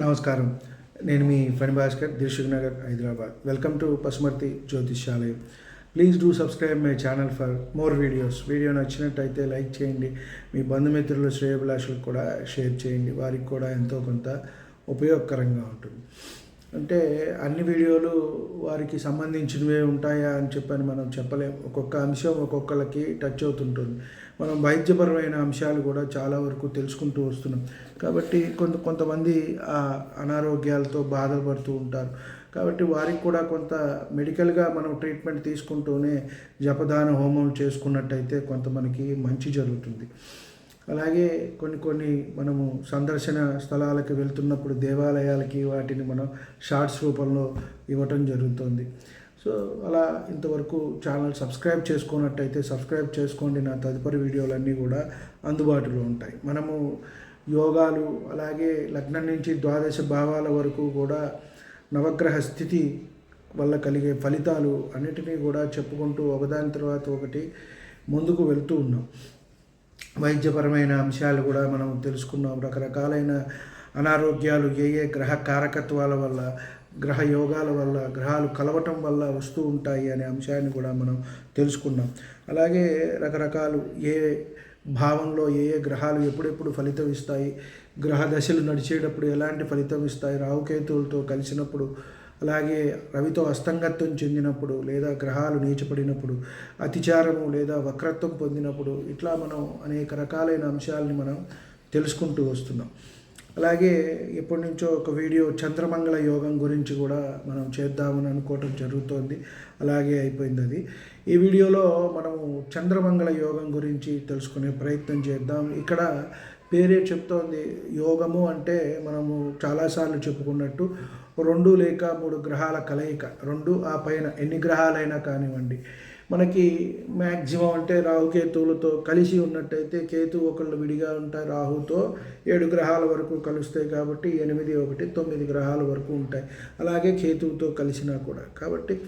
నమస్కారం. నేను మీ ఫణి భాస్కర్ దిల్షుక్ నగర్ హైదరాబాద్. వెల్కమ్ టు పసుమర్తి జ్యోతిష్యాలయం please do subscribe my channel for more videos video నచ్చినట్టయితే లైక్ చేయండి. మీ బంధుమిత్రులు శ్రేయభిలాషులకు కూడా షేర్ చేయండి. వారికి కూడా ఎంతో కొంత ఉపయోగకరంగా ఉంటుంది. అంటే అన్ని వీడియోలు వారికి సంబంధించినవే ఉంటాయా అని చెప్పని మనం చెప్పలేం. ఒక్కొక్క అంశం ఒక్కొక్కరికి టచ్ అవుతుంటుంది. మనం వైద్యపరమైన అంశాలు కూడా చాలా వరకు తెలుసుకుంటూ వస్తున్నాం. కాబట్టి కొంత కొంతమంది ఆ అనారోగ్యాలతో బాధపడుతూ ఉంటారు. కాబట్టి వారికి కూడా కొంత మెడికల్గా మనం ట్రీట్మెంట్ తీసుకుంటూనే జపదాన హోమం చేసుకున్నట్టయితే కొంత మనకి మంచి జరుగుతుంది. అలాగే కొన్ని కొన్ని మనము సందర్శన స్థలాలకు వెళ్తున్నప్పుడు దేవాలయాలకి వాటిని మనం షార్ట్స్ రూపంలో ఇవ్వటం జరుగుతుంది. సో అలా ఇంతవరకు ఛానల్ సబ్స్క్రైబ్ చేసుకున్నట్టయితే సబ్స్క్రైబ్ చేసుకోండి. నా తదుపరి వీడియోలన్నీ కూడా అందుబాటులో ఉంటాయి. మనము యోగాలు అలాగే లగ్నం నుంచి ద్వాదశ భావాల వరకు కూడా నవగ్రహ స్థితి వల్ల కలిగే ఫలితాలు అన్నిటినీ కూడా చెప్పుకుంటూ ఒకదాని తర్వాత ఒకటి ముందుకు వెళ్తూ ఉన్నాం. వైద్యపరమైన అంశాలు కూడా మనం తెలుసుకున్నాం. రకరకాలైన అనారోగ్యాలు ఏ ఏ గ్రహ కారకత్వాల వల్ల గ్రహ యోగాల వల్ల గ్రహాలు కలవటం వల్ల వస్తూ ఉంటాయి అనే అంశాన్ని కూడా మనం తెలుసుకున్నాం. అలాగే రకరకాలు ఏ భావంలో ఏ ఏ గ్రహాలు ఎప్పుడెప్పుడు ఫలితం ఇస్తాయి గ్రహ దశలు నడిచేటప్పుడు ఎలాంటి ఫలితం ఇస్తాయి రాహుకేతువులతో కలిసినప్పుడు అలాగే రవితో అస్తంగత్వం చెందినప్పుడు లేదా గ్రహాలు నీచపడినప్పుడు అతిచారము లేదా వక్రత్వం పొందినప్పుడు ఇట్లా మనం అనేక రకాలైన అంశాలని మనం తెలుసుకుంటూ వస్తున్నాం. అలాగే ఎప్పటి నుంచో ఒక వీడియో చంద్రమంగళ యోగం గురించి కూడా మనం చేద్దామని అనుకోవటం జరుగుతోంది. అలాగే అయిపోయింది అది. ఈ వీడియోలో మనము చంద్రమంగళ యోగం గురించి తెలుసుకునే ప్రయత్నం చేద్దాం. ఇక్కడ పేరే చెప్తోంది. యోగము అంటే మనము చాలాసార్లు చెప్పుకున్నట్టు రెండు లేక మూడు గ్రహాల కలయిక. రెండు ఆ పైన ఎన్ని గ్రహాలైనా కానివ్వండి. మనకి మ్యాక్సిమం అంటే రాహుకేతువులతో కలిసి ఉన్నట్టయితే కేతు ఒకళ్ళు విడిగా ఉంటాయి రాహుతో ఏడు గ్రహాల వరకు కలుస్తాయి కాబట్టి ఎనిమిది ఒకటి తొమ్మిది గ్రహాల వరకు ఉంటాయి. అలాగే కేతువుతో కలిసినా కూడా. కాబట్టి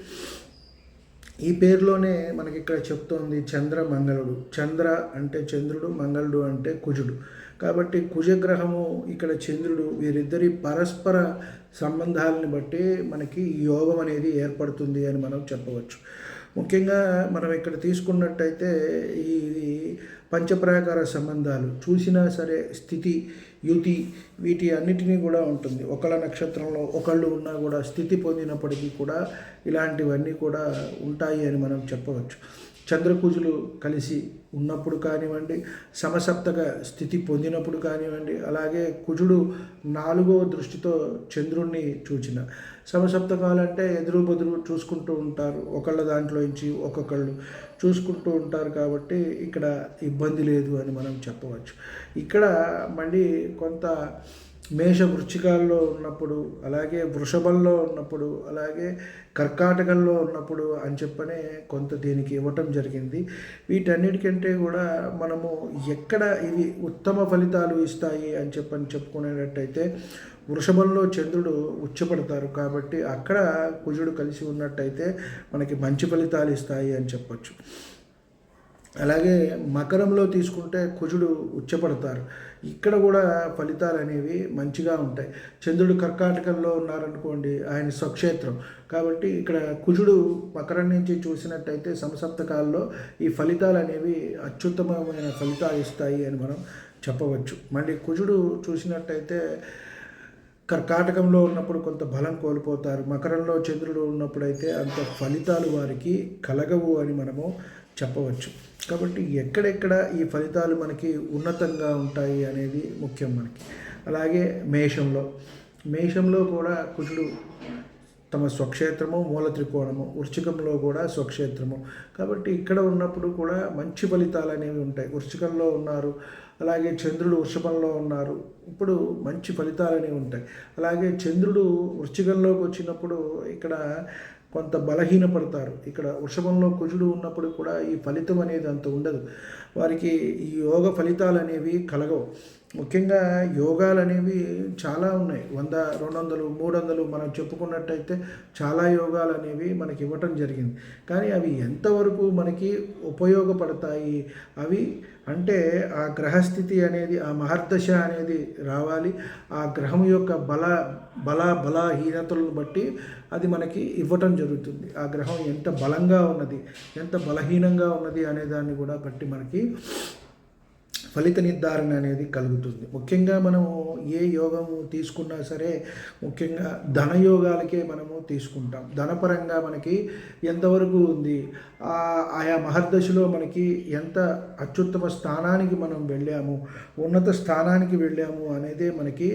ఈ పేరులోనే మనకి ఇక్కడ చెప్తోంది చంద్ర మంగళుడు. చంద్ర అంటే చంద్రుడు మంగళుడు అంటే కుజుడు. కాబట్టి కుజగ్రహము ఇక్కడ చంద్రుడు వీరిద్దరి పరస్పర సంబంధాలని బట్టి మనకి యోగం అనేది ఏర్పడుతుంది అని మనం చెప్పవచ్చు. ముఖ్యంగా మనం ఇక్కడ తీసుకున్నట్టయితే ఈ పంచప్రాకార సంబంధాలు చూసినా సరే స్థితి యుతి వీటి అన్నిటినీ కూడా ఉంటుంది. ఒకళ్ళ నక్షత్రంలో ఒకళ్ళు ఉన్నా కూడా స్థితి పొందినప్పటికీ కూడా ఇలాంటివన్నీ కూడా ఉంటాయి అని మనం చెప్పవచ్చు. చంద్రకుజులు కలిసి ఉన్నప్పుడు కానివ్వండి సమసప్తక స్థితి పొందినప్పుడు కానివ్వండి అలాగే కుజుడు నాలుగో దృష్టితో చంద్రుణ్ణి చూచిన. సమసప్తకాలు అంటే ఎదురు బదురు చూసుకుంటూ ఉంటారు. ఒకళ్ళ దాంట్లో నుంచి ఒక్కొక్కళ్ళు చూసుకుంటూ ఉంటారు కాబట్టి ఇక్కడ ఇబ్బంది లేదు అని మనం చెప్పవచ్చు. ఇక్కడ మళ్ళీ కొంత మేష వృచ్చికాల్లో ఉన్నప్పుడు అలాగే వృషభంలో ఉన్నప్పుడు అలాగే కర్కాటకంలో ఉన్నప్పుడు అని చెప్పనే కొంత దీనికి ఇవ్వటం జరిగింది. వీటన్నిటికంటే కూడా మనము ఎక్కడ ఇవి ఉత్తమ ఫలితాలు ఇస్తాయి అని చెప్పని చెప్పుకునేటట్టయితే వృషభంలో చంద్రుడు ఉచ్చపడతారు కాబట్టి అక్కడ కుజుడు కలిసి ఉన్నట్టయితే మనకి మంచి ఫలితాలు ఇస్తాయి అని చెప్పచ్చు. అలాగే మకరంలో తీసుకుంటే కుజుడు ఉచ్చపడతారు. ఇక్కడ కూడా ఫలితాలు అనేవి మంచిగా ఉంటాయి. చంద్రుడు కర్కాటకంలో ఉన్నారనుకోండి ఆయన స్వక్షేత్రం. కాబట్టి ఇక్కడ కుజుడు మకరం నుంచి చూసినట్టయితే సమసప్తకాల్లో ఈ ఫలితాలు అనేవి అత్యుత్తమమైన ఫలితాలు ఇస్తాయి అని మనం చెప్పవచ్చు. మళ్ళీ కుజుడు చూసినట్టయితే కర్కాటకంలో ఉన్నప్పుడు కొంత బలం కోల్పోతారు. మకరంలో చంద్రుడు ఉన్నప్పుడైతే అంత ఫలితాలు వారికి కలగవు అని మనము చెప్పవచ్చు. కాబట్టి ఎక్కడెక్కడ ఈ ఫలితాలు మనకి ఉన్నతంగా ఉంటాయి అనేది ముఖ్యం మనకి. అలాగే మేషంలో మేషంలో కూడా కుజుడు తమ స్వక్షేత్రము మూల త్రికోణము వృశ్చికంలో కూడా స్వక్షేత్రము. కాబట్టి ఇక్కడ ఉన్నప్పుడు కూడా మంచి ఫలితాలు అనేవి ఉంటాయి. వృశ్చికంలో ఉన్నారు అలాగే చంద్రుడు వృషభంలో ఉన్నారు ఇప్పుడు మంచి ఫలితాలు అనేవి ఉంటాయి. అలాగే చంద్రుడు వృశ్చికంలోకి వచ్చినప్పుడు ఇక్కడ కొంత బలహీనపడతారు. ఇక్కడ వృషభంలో కుజుడు ఉన్నప్పుడు కూడా ఈ ఫలితం అనేది అంత ఉండదు. వారికి ఈ యోగ ఫలితాలు అనేవి కలగవు. ముఖ్యంగా యోగాలు అనేవి చాలా ఉన్నాయి. వంద రెండు వందలు మూడు వందలు మనం చెప్పుకున్నట్టయితే చాలా యోగాలు అనేవి మనకి ఇవ్వటం జరిగింది. కానీ అవి ఎంతవరకు మనకి ఉపయోగపడతాయి? అవి అంటే ఆ గ్రహస్థితి అనేది ఆ మహర్దశ అనేది రావాలి. ఆ గ్రహం యొక్క బల బల బలహీనతలను బట్టి అది మనకి ఇవ్వటం జరుగుతుంది. ఆ గ్రహం ఎంత బలంగా ఉన్నది ఎంత బలహీనంగా ఉన్నది అనే దాన్ని కూడా బట్టి మనకి ఫలిత నిర్ధారణ అనేది కలుగుతుంది. ముఖ్యంగా మనము ఏ యోగము తీసుకున్నా సరే ముఖ్యంగా ధన యోగాలకే మనము తీసుకుంటాం. ధనపరంగా మనకి ఎంతవరకు ఉంది? ఆయా మహర్దశలో మనకి ఎంత అత్యుత్తమ స్థానానికి మనం వెళ్ళాము? ఉన్నత స్థానానికి వెళ్ళాము అనేదే మనకి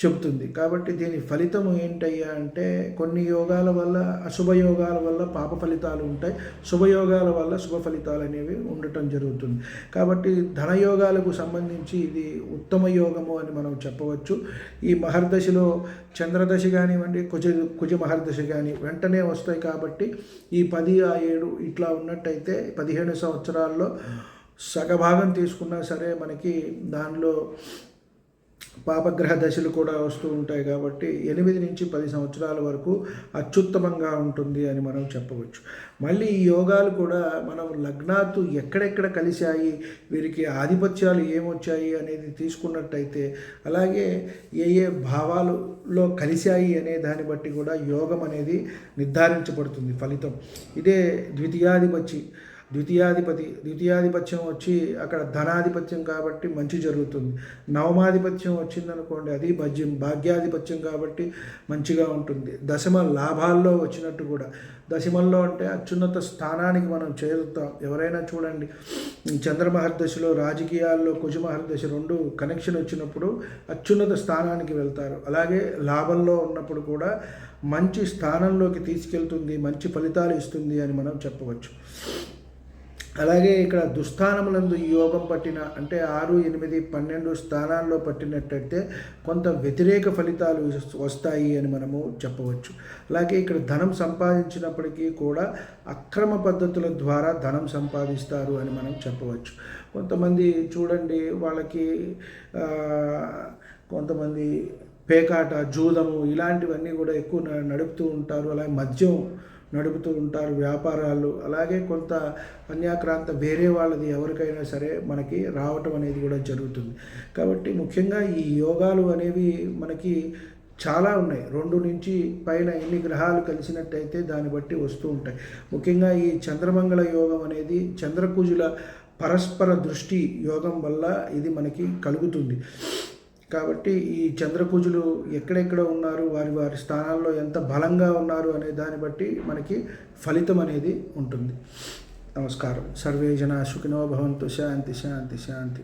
చెబుతుంది. కాబట్టి దీని ఫలితం ఏంటయ్యా అంటే కొన్ని యోగాల వల్ల అశుభ యోగాల వల్ల పాప ఫలితాలు ఉంటాయి. శుభయోగాల వల్ల శుభ ఫలితాలు అనేవి ఉండటం జరుగుతుంది. కాబట్టి ధనయోగాలకు సంబంధించి ఇది ఉత్తమ యోగము అని మనం చెప్పవచ్చు. ఈ మహర్దశలో చంద్రదశ కానివ్వండి కుజ కుజ మహర్దశ కానీ వెంటనే వస్తాయి కాబట్టి ఈ పది ఆ ఏడు ఇట్లా ఉన్నట్టయితే పదిహేను సంవత్సరాల్లో సగభాగం తీసుకున్నా సరే మనకి దానిలో పాపగ్రహ దశలు కూడా వస్తూ ఉంటాయి కాబట్టి ఎనిమిది నుంచి పది సంవత్సరాల వరకు అత్యుత్తమంగా ఉంటుంది అని మనం చెప్పవచ్చు. మళ్ళీ ఈ యోగాలు కూడా మనం లగ్నాత్తు ఎక్కడెక్కడ కలిశాయి వీరికి ఆధిపత్యాలు ఏమొచ్చాయి అనేది తీసుకున్నట్టయితే అలాగే ఏ ఏ భావాలలో కలిశాయి అనే దాన్ని బట్టి కూడా యోగం అనేది నిర్ధారించబడుతుంది ఫలితం. ఇదే ద్వితీయాధిపత్యం ద్వితీయాధిపతి ద్వితీయాధిపత్యం వచ్చి అక్కడ ధనాధిపత్యం కాబట్టి మంచి జరుగుతుంది. నవమాధిపత్యం వచ్చిందనుకోండి అది భజ్యం భాగ్యాధిపత్యం కాబట్టి మంచిగా ఉంటుంది. దశమ లాభాల్లో వచ్చినట్టు కూడా. దశమంలో అంటే అత్యున్నత స్థానానికి మనం చేరుతాం. ఎవరైనా చూడండి చంద్రమహర్దశలో రాజకీయాల్లో కుజమహర్దశ రెండు కనెక్షన్ వచ్చినప్పుడు అత్యున్నత స్థానానికి వెళ్తారు. అలాగే లాభంలో ఉన్నప్పుడు కూడా మంచి స్థానంలోకి తీసుకెళ్తుంది మంచి ఫలితాలు ఇస్తుంది అని మనం చెప్పవచ్చు. అలాగే ఇక్కడ దుస్థానములందు ఈ యోగం పట్టిన అంటే ఆరు ఎనిమిది పన్నెండు స్థానాల్లో పట్టినట్టయితే కొంత వ్యతిరేక ఫలితాలు వస్తాయి అని మనము చెప్పవచ్చు. అలాగే ఇక్కడ ధనం సంపాదించినప్పటికీ కూడా అక్రమ పద్ధతుల ద్వారా ధనం సంపాదిస్తారు అని మనం చెప్పవచ్చు. కొంతమంది చూడండి వాళ్ళకి కొంతమంది పేకాట జూదము ఇలాంటివన్నీ కూడా ఎక్కువ నడుపుతూ ఉంటారు. అలాగే మద్యం నడుపుతూ ఉంటారు వ్యాపారాలు. అలాగే కొంత అన్యాక్రాంత వేరే వాళ్ళది ఎవరికైనా సరే మనకి రావటం అనేది కూడా జరుగుతుంది. కాబట్టి ముఖ్యంగా ఈ యోగాలు అనేవి మనకి చాలా ఉన్నాయి. రెండు నుంచి పైన ఎన్ని గ్రహాలు కలిసినట్టయితే దాన్ని బట్టి వస్తూ ఉంటాయి. ముఖ్యంగా ఈ చంద్రమంగళ యోగం అనేది చంద్రకుజుల పరస్పర దృష్టి యోగం వల్ల ఇది మనకి కలుగుతుంది. కాబట్టి ఈ చంద్రకుజులు ఎక్కడెక్కడ ఉన్నారు వారి వారి స్థానాల్లో ఎంత బలంగా ఉన్నారు అనే దాన్ని బట్టి మనకి ఫలితం అనేది ఉంటుంది. నమస్కారం. సర్వే జన సుఖినో భవంతు. శాంతి శాంతి శాంతి.